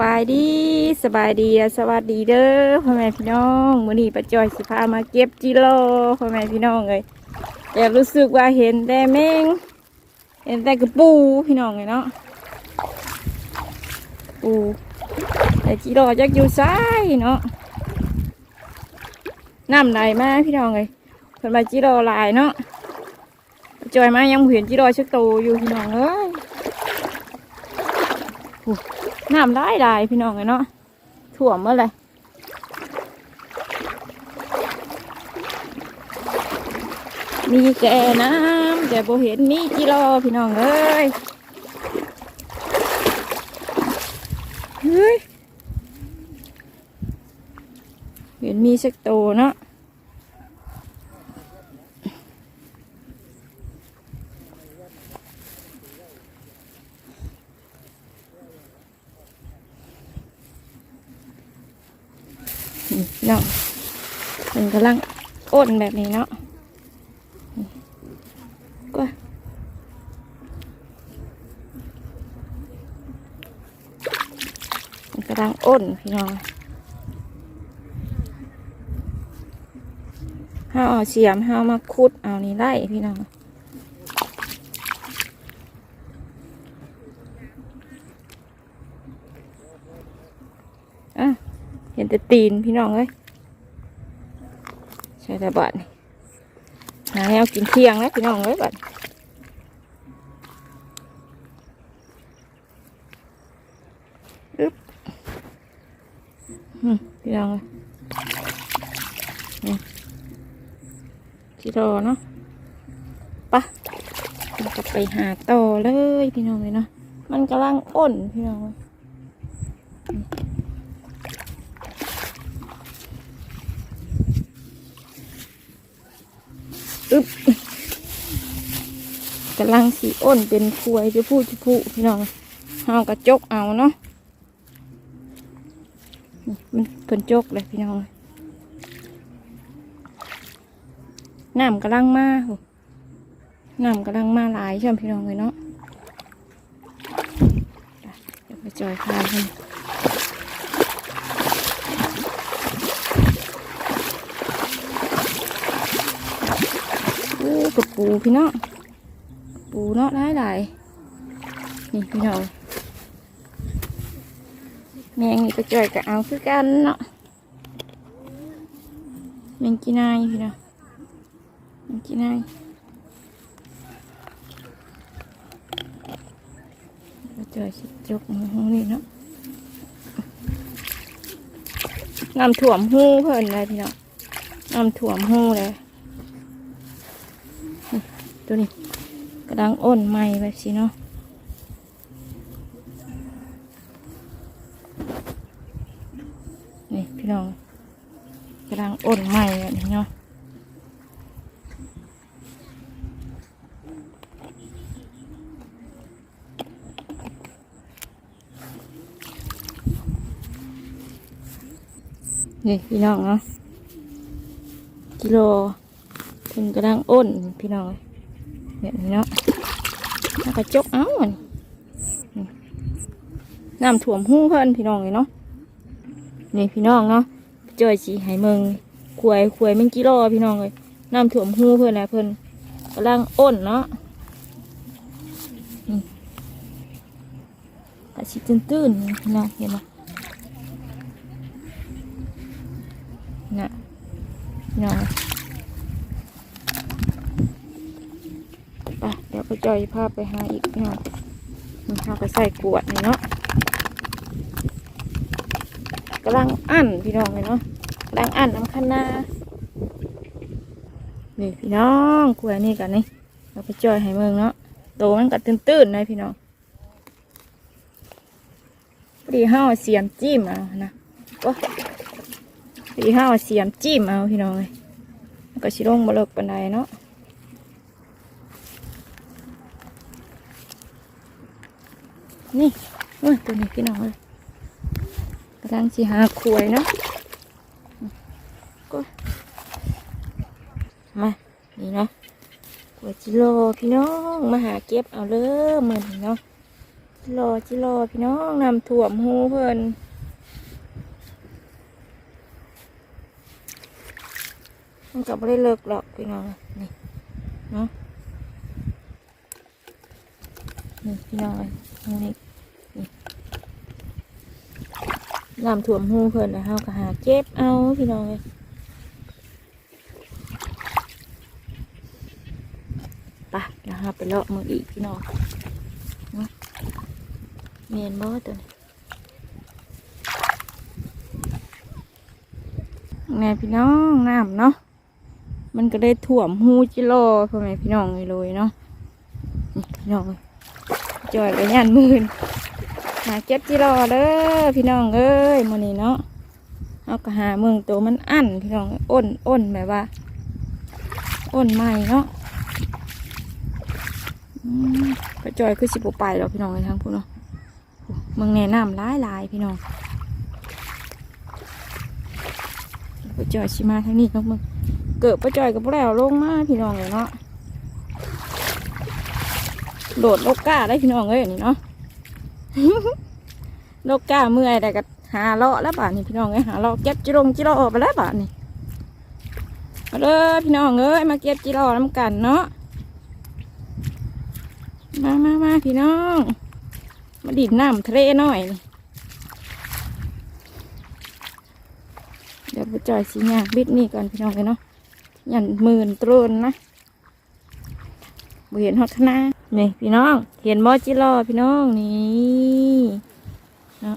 บายดีสบายดีสวัสดีเด้อพ่อแม่พี่น้องมื้อนี้ป้าจอยสิพามาเก็บจิโร่พ่อแม่พี่น้องเลยแต่รู้สึกว่าเห็นแต่แมงเห็นแต่กระปูพี่น้องเลยเนาะปูแต่จิโร่จักอยู่ซ้ายเนาะน้ำไหลมาพี่น้องเลยเพิ่นมาจิโร่ลายเนาะจอยมายังเห็นจิโร่ชักโตอยู่พี่น้องเอ้ย น้ำได้ได้พี่น้องเลยเนาะถ่วมเมื่อไรมีแก่น้ำแต่โบเห็นมีกิโลพี่น้องเอ้ยเฮ้ยเห็นมีสักโตเนาะ นี่พี่น้องมันกำลังอ้นแบบนี้เนาะก็มันกำลังอ้นพี่น้องห้าเอาเสียมห้ามาคุดเอานี่ไล่พี่น้องอะ เห็น แต่ตีนพี่น้องเอ้ยใช่แต่บัดนี่หาแนวกินเที่ยงแล้วพี่น้องเอ้ยบัดอึ๊บพี่น้องเอ้ยนี่ที่รอเนาะปะเราจะไปหาต่อเลยพี่น้องเลยเนาะมันกำลังอ้นพี่น้องเอ้ย อึบกำลังสีอ้นเป็นควยจะพูดจะพูพี่น้องเฮากระจกเอาเนาะมันเป็นจกเลยพี่น้องน้ำกำลังมาโหน้ำกำลังมาหลายใช่ไหมพี่น้องเลยเนาะเดี๋ยวไปจอยพาให้โอ้ กระปูพี่น้องปูเนาะได้หลายนี่พี่น้องแมงนี่ก็จ่อยกับเอาคือกันเนาะแมงกีนายพี่น้องแมงกีนายก็จ่อยสิจกมาห้องนี้เนาะน้ำถ่วมหูเพิ่นเลยพี่น้องน้ำถ่วมหูเลย ตัวนี้กระดังอ้นใหม่แบบสิเนาะนี่พี่น้องกระดังอ้นใหม่แบบนี้เนาะนี่พี่น้องเนาะกิโลถึงกระดังอ้นพี่น้อง แบบนี้เนาะแล้วก็จกเอาอันน้ำถ่วมหูเพิ่นพี่น้องเลยเนาะนี่พี่น้องเนาะเจอสีไหเมืองขวยขวยแมันกิโลพี่น้องเลยน้ำถ่วมหูเพิ่นนะเพิ่นกำลังอ้นเนาะนี่กระชิตื้นๆนี่พี่น้องเห็นไหมน่ะพี่น้อง ไปเดี๋ยวไปจอยภาพไปหาอีกเนาะมันพาไปใส่กวดนี่เนาะกำลังอั้นพี่น้องเลยเนาะกำลังอั้นน้ำคันนานี่พี่น้องกล้วยนี่กันนี่เราไปจอยให้เมืองเนาะโตมันก็ตื้นๆนะพี่น้องพอดีห้าเสียมจิ้มเอานะโอ้พอดีห้าเสียมจิ้มเอาพี่น้องเลยก็ชิลงบเลิกปันไดเนาะ นี่โอ้ยตัวนี้พี่น้องเลยกำลังสิหาขวยนะก็มา นี่เนาะขวยจิโลพี่น้อง มาหาเก็บเอาเลยเหมือนเนาะจิรอจิรอพี่น้องน้ำท่วมหูเพิ่นมันก็ไม่ได้เลิกหรอกพี่น้องนี่เนาะ นี่พี่น้องนี่นี่น้ำท่วมหูเพิ่นนะเฮาก็หาเก็บเอาพี่น้องเลยไปนะฮะไปเลาะมืออีกพี่น้องเมียนบ่ตัวนี้แม่พี่น้องน้ำเนาะมันก็ได้ถ่วมหูจิโลพ่อแม่พี่น้องเลยเนาะพี่น้องเอ้ย จอยกับยันมื่นมาเก็บจิโลเด้อพี่น้องเอ้ยมื้อนี้เนาะเอาก็หาเมืองตัวมันอั้นพี่น้องอ้นอ้นแบบว่า อ้นใหม่เนาะก็จอยคือสิบไปหรอกพี่น้องเลยทั้งพูนเนาะมึงแนะนำหลายหลายพี่น้องปจอยชิมาทางนี้เนาะมึงเกิดปจอยกับพวกเราลงมาพี่น้องเลยเนาะ โดดโลกก้าได้พี่น้องเอ้ยนี่เนาะโลกก้าเมื่อยแต่ก็หาเลาะแล้วป่านนี่พี่น้องเอ้ยหาเลาะเก็บจิรงจิโร่ไปแล้วป่านนี่มาเด้อพี่น้องเอ้ยมาเก็บจิโร่น้ำกันเนาะมามามาพี่น้อง มาดิดน้ำทะเลหน่อย เดี๋ยวไปจอยสีหยาบิดนี่ก่อนพี่น้องเลยเนาะยันหมื่นตรนนะบ่เห็นฮอดคณะ นี่พี่น้อง เห็นบอจิรอพี่น้องนี่นะ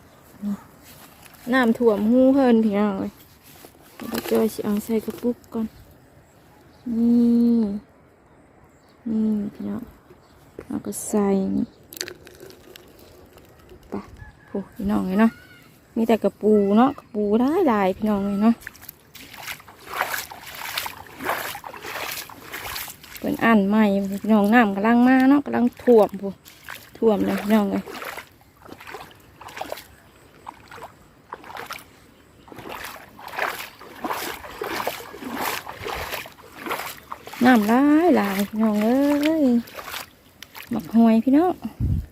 น้ำถ่วมหูเพิ่นพี่น้องเลยเดี๋ยวจอยสิเอาใส่กระปุกก่อน นี่นี่พี่น้องเอาก็ใส่นี่ปะโอ้พี่น้องเลยเนาะมีแต่กระปูเนาะกระปูได้หลายพี่น้องเลยเนาะ เป็นอ่านใหม่พี่น้องน้ำกำลังมาเนาะกำลังท่วมพูท่วมเลยพี่น้องเลยน้ำลายลายพี่น้องเอ้ยหมักหอยพี่น้อง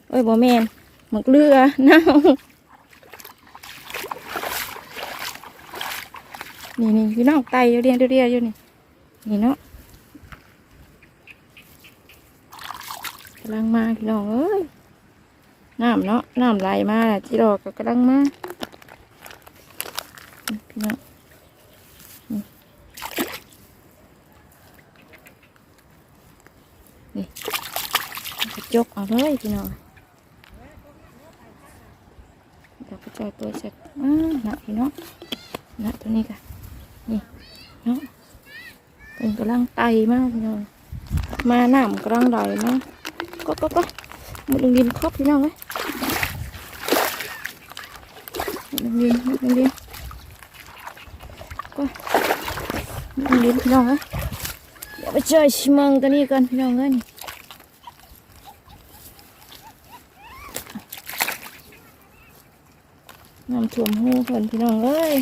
เอ้ยบ่แมนหมึกเรือน่านี่นี่พี่น้องไตเรียนเรียนอยู่นี่นี่เนาะกำ ลังมาพี่น้องเอ้ยน้ำเนาะน้ำไหลมาแหละที่ดอกก็กำลังมาพี่น้องนี่นี่กระจกเอาเลยพี่น้องเดี๋ยวไปจอยตัวเสร็จอ่าหนักพี่เนาะหนักตัวนี้ค่ะนี่เนาะเป็นกำลังไตมากพี่น้องมานามกำลังไหลมาก ก็ก็หมดลงดินครอบพี่น้องเลยหมดลงดินหมดลงดินก็หมดลงดินพี่น้องเลยเดี๋ยวไปเจอชิมังตัวนี้กันพี่น้องเลยนี่น้ำท่วมหูเพิ่นพี่น้องเอ้ย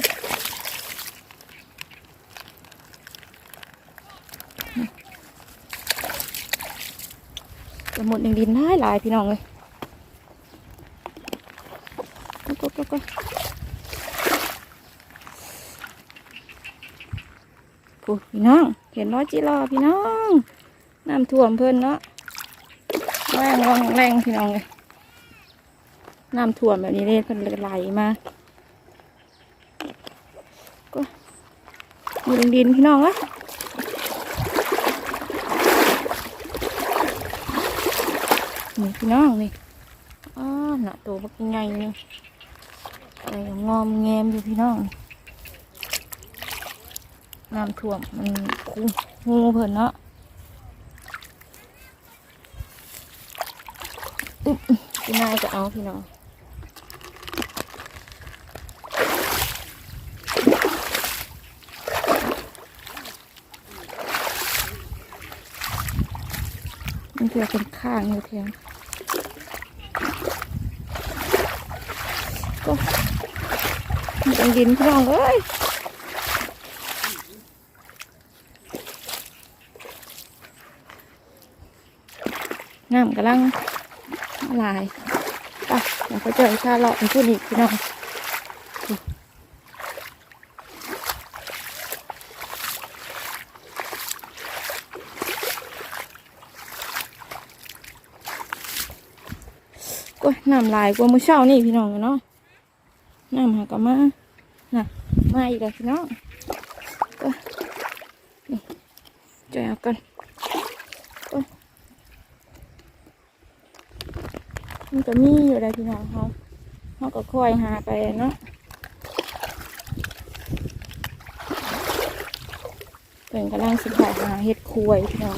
หมดอย่งดินได้หลายพี่น้องเลยก็ก็ก็ก็ผู้พี่น้อง เห็นน้อยจีรอพี่น้องน้ำท่วมเพิ่นเนาะแรงรองแรงพี่น้องเลยน้ำท่วมแบบนี้เลยเพิ่นเลยไหลมาก็มีดินดินพี่น้องวะ นี่พี่น้องนี่อ้าหน้าตัวบักใหญ่นี่อะไรงอมแงมอยู่พี่น้องน้ำท่วมมันคูหูเพิ่นเนาะอึ๊บพี่นายจะเอาพี่น้องมันเถื่อเป็นข้างอยู่เทียง ก็มันเป็นดินพี่น้องเอ้ยน้ำกำลังละลายแล้วก็จะค่าเลาะเป็นผู้นี้พี่น้องก็น้ำลายกว่ามื้อเช้านี่พี่น้องเนาะ น้ำหากมาน่ะมาอีกแล้วพี่น้องก็นี่จอยเอากันมันก็มีอยู่ได้วพี่น้องเขาเขาก็คอยหาไปเนาะเป็นกำลังสิบหาหาเห็ดควยพี่น้อง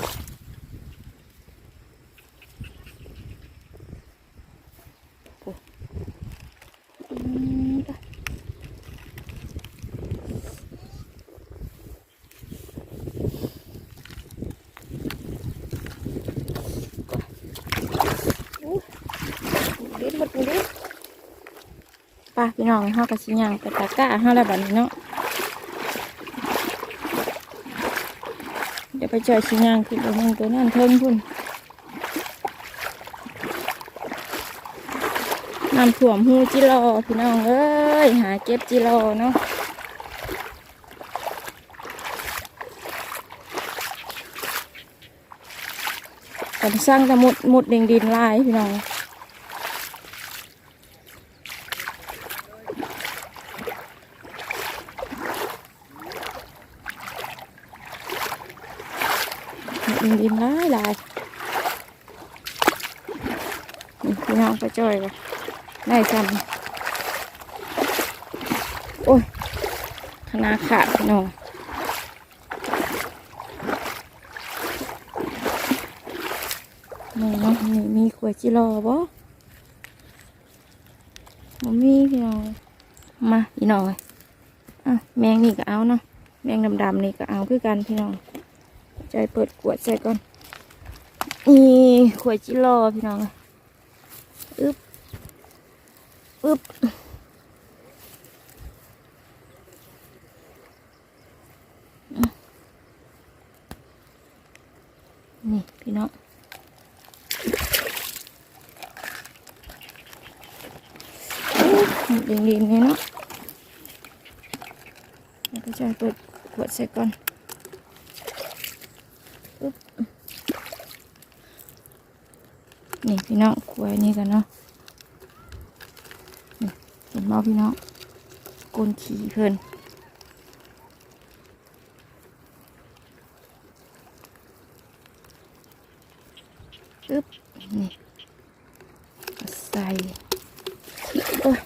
โอ้อืมจ้ะดิดหมดดิดไป้าพี่น้องเขาก็สิย่างไปตะกร้าเขาแล้วบัดนี้เนาะเดี๋ยวไปจอยชิย่างขึ้นไปมึงตัวนั่นเทิงพุ่นน้ำถ่วมหูจิรอพี่น้องเอ้ยหาเก็บจิรอเนาะกันสร้างต่หมดหมดดินดินลายพี่น้อง หมดดินดินลายลายนี่พี่น้องไปจอยเลยได้ซ้ำโอ้ยขนาดขาดพี่น้องนี่เนาะนี่มีขวดจิรอบ่บ่มีพี่น้องมาพี่น้องเลยอะแมงนี่ก็เอาเนาะแมงดำๆนี่ก็เอาคือกันพี่น้อง ใจเปิดขวดใส่ก่อนนี่ขวดจิรอพี่น้องอึ๊บอึ๊บนี่พี่น้องดดินดินนี่เนาะแล้วก็จะเปิดขวดใส่ก่อนปึ๊บ นี่พี่น้องขวดนี่กันเนาะนี่เห็นบ่พี่น้องกลนขี่เพิ่นปึ๊บนี่ใส่โอ้ย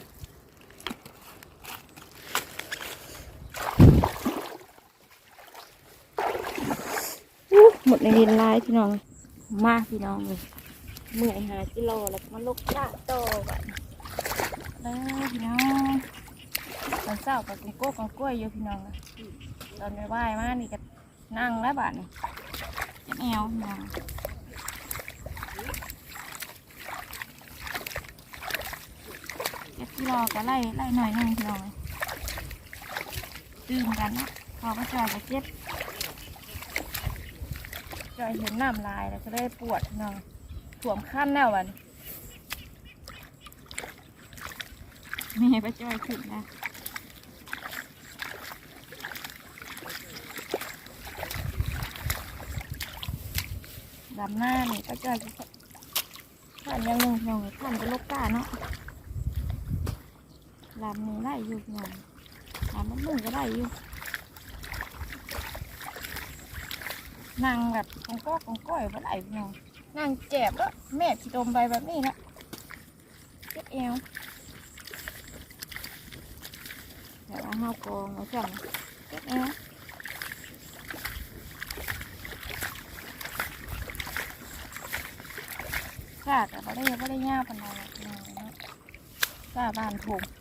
หมดในดินลายพี่น้อง มาพี่น้องเลย เมื่อยหากิโลแล้วมาลกลาโตบัดเด้อพี่น้องตอนเช้ากับกุ้งโก้กับกล้วยอยู่พี่น้องนะตอนไปไหว้มานี่ก็นั่งแล้วบ้านจะแอวพี่น้องเจ็ดกิโลก็ไล่ไล่หน่อยนึงพี่น้องตื่นกันนะพอก็จอยไปเจ็บจอยเห็นน้ำลายแล้วก็ได้ปวดหน่อย ถ่วมขั้นแน่วันม่ให้ป้าจอยขึ้นนะดำหน้านี่ป้าจอยจะขันยังหนึ่งหน่อยขันจะลกก้าเนาะลำนี้ได้อยู่หน่อยลำมันหนึ่งก็ได้อยู่นั่งแบบกองก็กองก้อยบ่ได้พี่อง นั่งเจ็บแล้วแม่ที่ดมไปแบบนี้นะเจ็บเอวเดี๋ยวเอาห้ากองเอาสั่งเจ็บเอวกาดแต่บ่ได้บ่ได้ยาวปานใดหรอนนะกาบ้านผม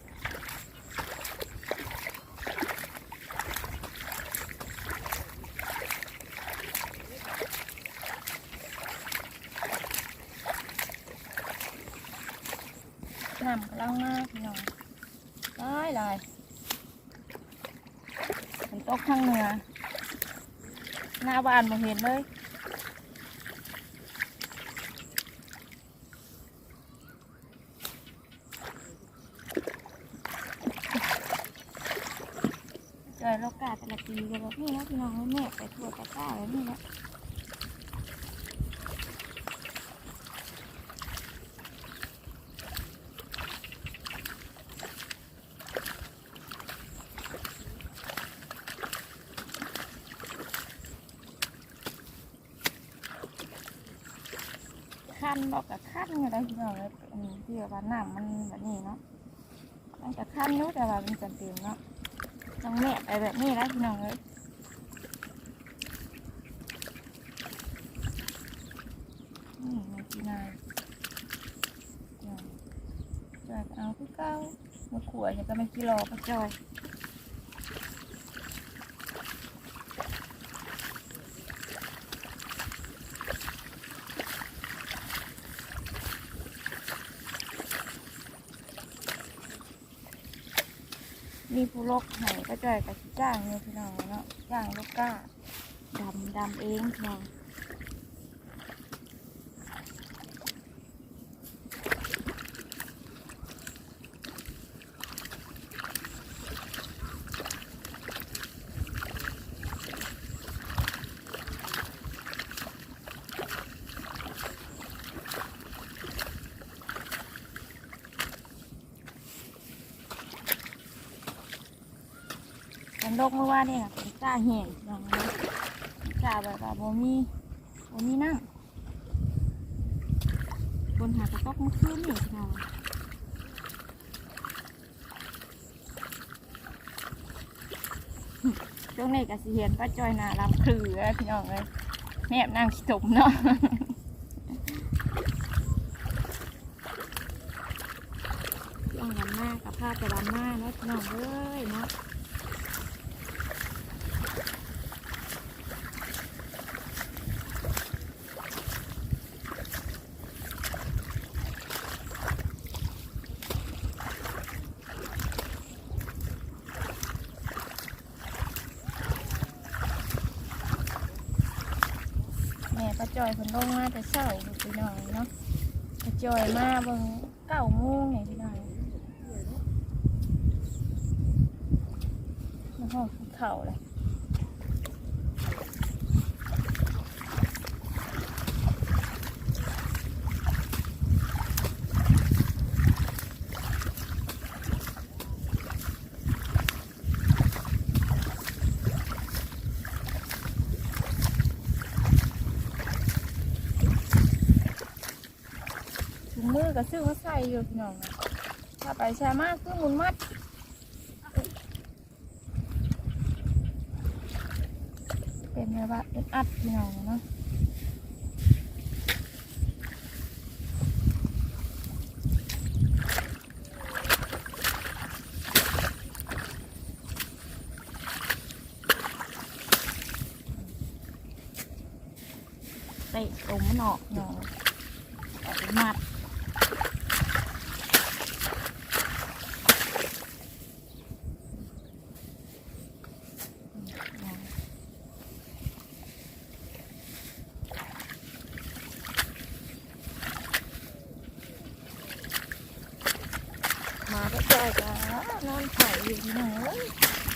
ตกข้างเหนือ หน้าบ้านมองเห็นเลยเจอโลกาแต่ละปีกันแล้วนี่นะพี่น้องแม่ไปทัวร์ตะก้าแล้วนี่นะ พี่น้องเลยอันนี้ที่ว่าน้ำมันแบบนี้เนาะมันจะขั้นอยู่แต่ว่ามันจำเป็นเนาะต้องแม่ไปแบบนี้แล้วพี่น้องเลยนี่มาจีนายจอยจอยก็เอาคือเก้ามาขวดอย่างก็ไม่กิโลก็จอย มีผู้ลกไห้ก็จ่อยกับจ้างเนี่ยพี่น้องเนาะจ้างลูกก้าดำดำเองพี่น้อง กเมื่อวานนี่นะเป็นจ้าแห้งอย่างนี้จ้าแบบว่าบ่มีบ่มีนั่งบนหากระต๊อกเมื่อคืนนี่ค่ะช่วงนี้ก็สิเห็นป้าจอยนาลำคือพี่น้องเลยแม่นั่งขี้ตมเนาะช่วงลำหน้ากับผ้าจะลำหน้าเนาะพี่น้องเอ้ยเนาะ แม่ป้าจ อยเพิ่นลงมาแต่เช้าอยู่พี่น้องเนาะป้าจอยมาเบิ่งเก้าโมงเนี่ยพี่น้องมาห้องเข่าเลย ก็ซื้อมาใส่อยู่พี่น้องนะถ้าไปแช่มากคือหมุนมัดเป็นไงวะเป็นอัดพี่น้องเนาะเตะตรงมันออกเนาะเอาไปมัด มาก็จ่อยจ้านอนไผ่อยู่ที่ไหนเอ้ยคน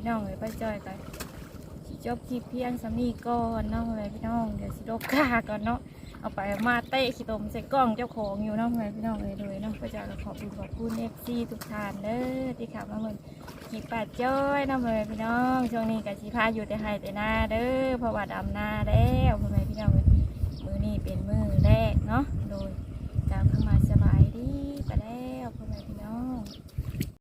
พี่น้องเลยไปจอยกันสิจบคลิปเพียงสำนีก่อนน้องแม่พี่น้องเดี๋ยวสิลบค่าก่อนเนาะเอาไปมาเตะขี้ตมใส่กล้องเจ้าของอยู่น้องแม่พี่น้องเลยเลยนาะไปจอยก็ขอบคุณขอบคุณเอฟซีทุกท่านเด้อที่ขับมาเมืองคลิปปัดจ้อยน้องแม่พี่น้องช่วงนี้กับสีพาอยู่แต่ไฮแต่หน้าเด้อเพราะว่าดำหน้าแล้วพ่อแม่พี่น้องเลยมือนี้เป็นมือแรกเนาะ